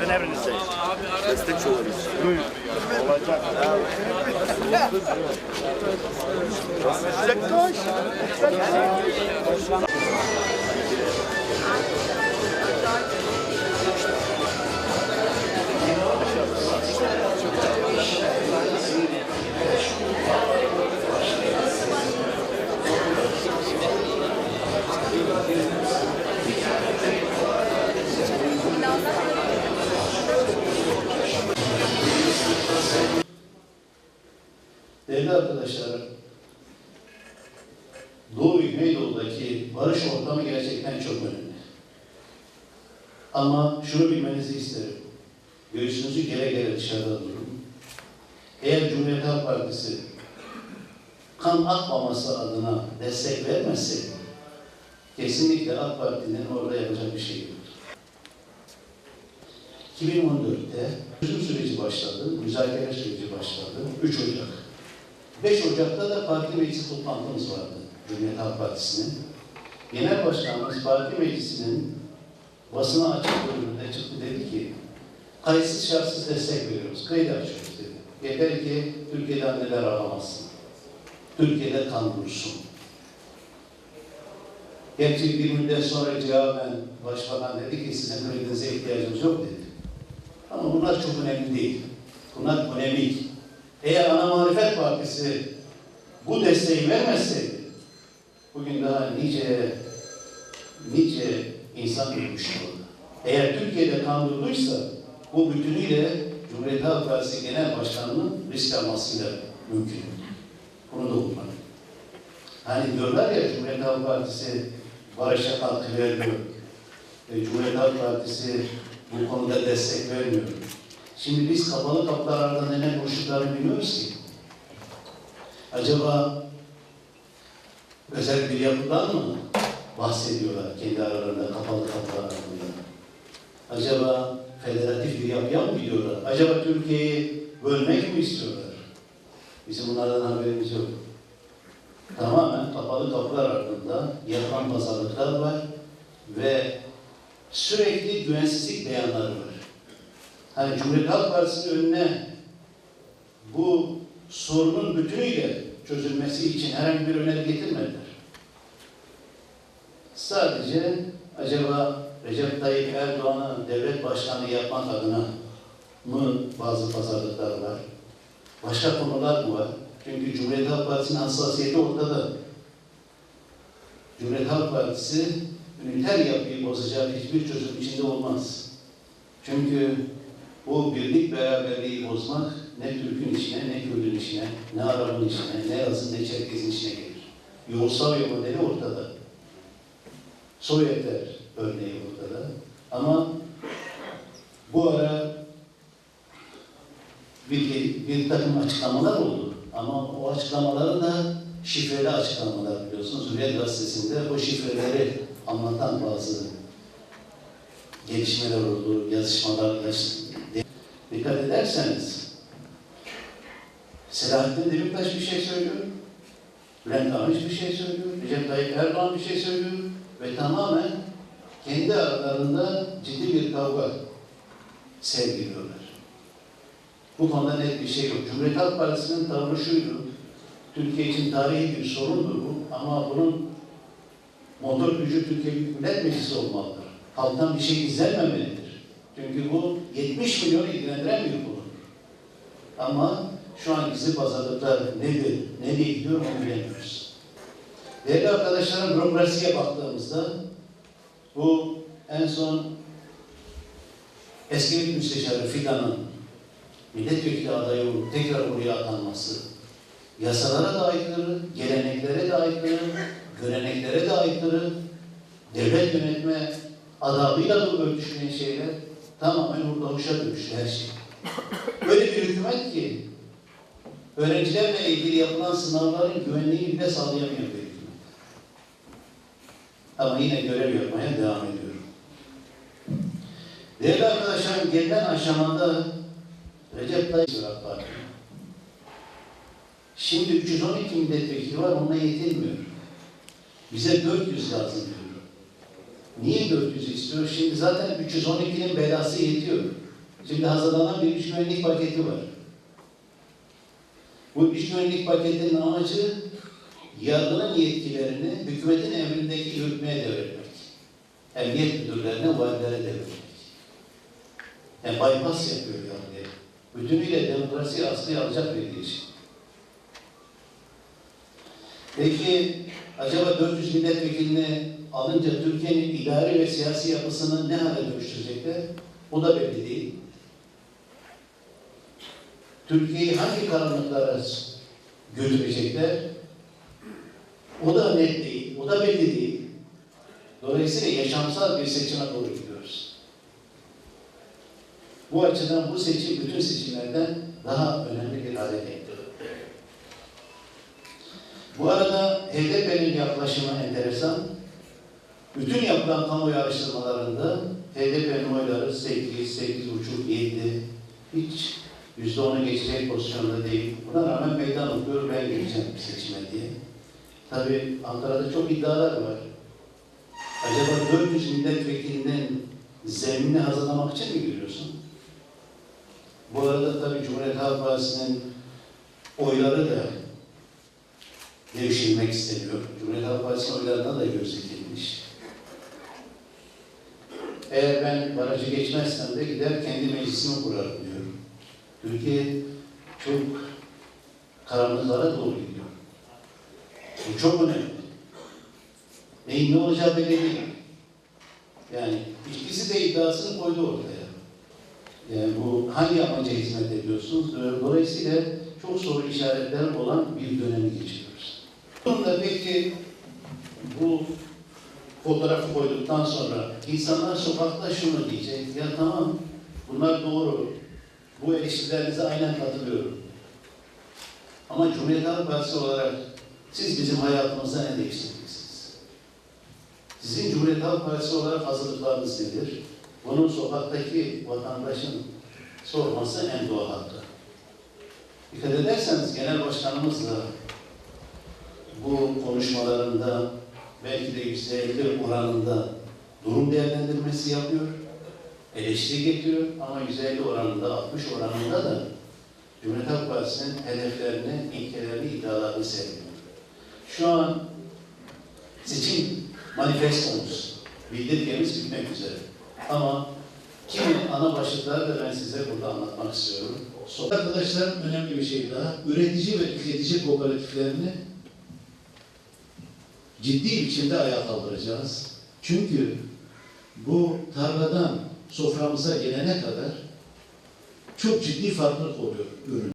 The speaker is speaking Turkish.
Ben emrinizdeyim. Destekçi olabilir. Olacak. Değerli arkadaşlar, Doğu ve Güneydoğu'daki barış ortamı gerçekten çok önemli. Ama şunu bilmenizi isterim. Göğsünüzü gere gere dışarıda durun. Eğer Cumhuriyet Halk Partisi kan akmaması adına destek vermezse kesinlikle AK Parti'nin orada yapacak bir şey yok. 2014'te çözüm süreci başladı, müzakere süreci başladı. 3 Ocak. 5 Ocak'ta da parti meclisi toplantımız vardı Cumhuriyet Halk Partisi'nin. Genel Başkanımız parti meclisinin basına açık bölümünde çıktı dedi ki kayıtsız şartsız destek veriyoruz, kayıt açıyoruz dedi. Yeter ki Türkiye'de anneler ağlamasın. Türkiye'de kan dursun. Gerçi bir müddet sonra cevaben Başbakan dedi ki sizin kredinize ihtiyacımız yok dedi. Ama bunlar çok önemli değil. Bunlar polemik. Eğer Ana Muhalefet Partisi bu desteği vermezseydi, bugün daha nice nice insan ölmüştü orada. Eğer Türkiye'de kan durduysa, bu bütünüyle Cumhuriyet Halk Partisi Genel Başkanı'nın risk almasıyla mümkün. Bunu da unutmayın. Hani diyorlar ya Cumhuriyet Halk Partisi barışa katkı vermiyor. E, Cumhuriyet Halk Partisi bu konuda destek vermiyor. Şimdi biz kapalı kapılar ardında ne konuştuklarını bilmiyoruz ki. Acaba özel bir yapıdan mı bahsediyorlar kendi aralarında kapalı kapılar ardında? Acaba federatif bir yapıya mı gidiyorlar? Acaba Türkiye'yi bölmek mi istiyorlar? Bizim bunlardan haberimiz yok. Tamamen kapalı kapılar ardında yapan pazarlıklar var ve sürekli güvensizlik beyanları var. Hani Cumhuriyet Halk Partisi'nin önüne bu sorunun bütünüyle çözülmesi için herhangi bir öneri getirmediler. Sadece acaba Recep Tayyip Erdoğan'ı devlet başkanı yapmak adına mı bazı pazarlıklar var? Başka konular mı var? Çünkü Cumhuriyet Halk Partisi'nin hassasiyeti ortada. Cumhuriyet Halk Partisi üniter yapıyı bozacak hiçbir çözüm içinde olmaz. Çünkü bu birlik beraberliği bozmak ne Türk'ün işine, ne Kürt'ün işine, ne Arap'ın işine, ne Laz'ın, ne Çerkez'in işine gelir. Yugoslavya modeli ortada. Sovyetler örneği ortada. Ama bu ara bir, bir takım açıklamalar oldu. Ama o açıklamaları da şifreli açıklamalar biliyorsunuz. Hürriyet Gazetesi'nde o şifreleri anlatan bazı gelişmeler oldu, yazışmalar, yaş- Dikkat ederseniz Selahattin Demirtaş bir şey söylüyor, Bülent Arınç bir şey söylüyor, Recep Tayyip Erdoğan bir şey söylüyor ve tamamen kendi aralarında ciddi bir kavga sergiliyorlar. Bu konuda net bir şey yok. Cumhuriyet Halk Partisi'nin tavrı şuydu, Türkiye için tarihi bir sorundur bu ama bunun motor gücü Türkiye Büyük Millet Meclisi olmalıdır. Halktan bir şey izlenmemelidir. Çünkü bu 70 milyonu ilgilendiren bir konudur. Ama şu an bizi pazarlıklar nedir, nereye gidiyor onu bilemiyoruz. Değerli arkadaşlarım bürokrasiye baktığımızda bu en son eski müsteşarı Fidan'ın milletvekili adayı olup tekrar buraya atanması yasalara da aykırı, geleneklere de aykırı, göreneklere de aykırı, devlet yönetme adabıyla da örtüşmeyen şeyler tamamen burada hoşa dönüştü her şey. Böyle bir hükümet ki öğrencilerle ilgili yapılan sınavların güvenliğini bile sağlayamıyor bir hükümet. Ama yine görev yapmaya devam ediyor. Değerli arkadaşlarım, gelen aşamada Recep Tayyip Erdoğan. Şimdi 312 milletvekili var, ona yetinmiyor. Bize 400 lazım diyor. Niye 400 istiyor? Şimdi zaten 312'nin belası yetiyor. Şimdi hazırlanan bir iş güvenlik paketi var. Bu iş güvenlik paketinin amacı yargının yetkilerini hükümetin emrindeki yürütmeye devretmek. Emniyet müdürlerine, valilere devretmek. Yani bypass yapıyor yargıya. Bütünüyle demokrasiyi askıya alacak bir girişim. Peki acaba 400 milletvekilini alınca Türkiye'nin idari ve siyasi yapısını ne hale dönüştürecekler? O da belli değil. Türkiye'yi hangi karanlıklara götürecekler? O da net değil, o da belli değil. Dolayısıyla yaşamsal bir seçime doğru gidiyoruz. Bu açıdan bu seçim bütün seçimlerden daha önemli bir hale geldi. Bu arada HDP'nin yaklaşımı enteresan. Bütün yapılan kamuoyu araştırmalarında HDP'nin oyları 8, 8,5, 7, hiç yüzde onu geçecek pozisyonda değil. Buna rağmen meydan okuyor, ben gireceğim seçime diye. Tabii Ankara'da çok iddialar var. Acaba 400 milletvekilinin zeminini hazırlamak için mi giriyorsun? Bu arada tabii Cumhuriyet Halk Partisi'nin oyları da devşirmek isteniyor. Cumhuriyet Halk Partisi'nin oylarına da göz dikilmiş. Eğer ben barajı geçmezsem de gider kendi meclisimi kurarım diyor. Türkiye çok karanlıklara doğru gidiyor. Bu çok önemli. Neyin ne olacağı belli değil. Yani ikisi de iddiasını koydu ortaya. Yani bu hangi amaca hizmet ediyorsunuz? Dolayısıyla çok soru işaretler olan bir dönemi geçiyoruz. Bunda peki bu fotoğrafı koyduktan sonra insanlar sokakta şunu diyecek. Ya tamam bunlar doğru. Bu eleştirilerinize aynen katılıyorum. Ama Cumhuriyet Halk Partisi olarak siz bizim hayatımızda ne değiştireceksiniz? Sizin Cumhuriyet Halk Partisi olarak hazırlıklarınız nedir? Bunun sokaktaki vatandaşın sorması en doğal hakkı. Dikkat ederseniz genel başkanımızla bu konuşmalarında belki de %50 oranında durum değerlendirmesi yapıyor, eleştiri getiriyor ama %50 oranında, 60 oranında da Cumhuriyet Halk Partisi'nin hedeflerini, ilkelerini, iddialarını sergiliyor. Şu an seçim manifestomuz, bildirgemiz bitmek üzere. Ama kimi ana başlıkları da ben size burada anlatmak istiyorum. Arkadaşlar önemli bir şey daha. Üretici ve tüketici kooperatiflerini ciddi biçimde ayağa kaldıracağız. Çünkü bu tarladan soframıza gelene kadar çok ciddi farklılık oluyor ürün.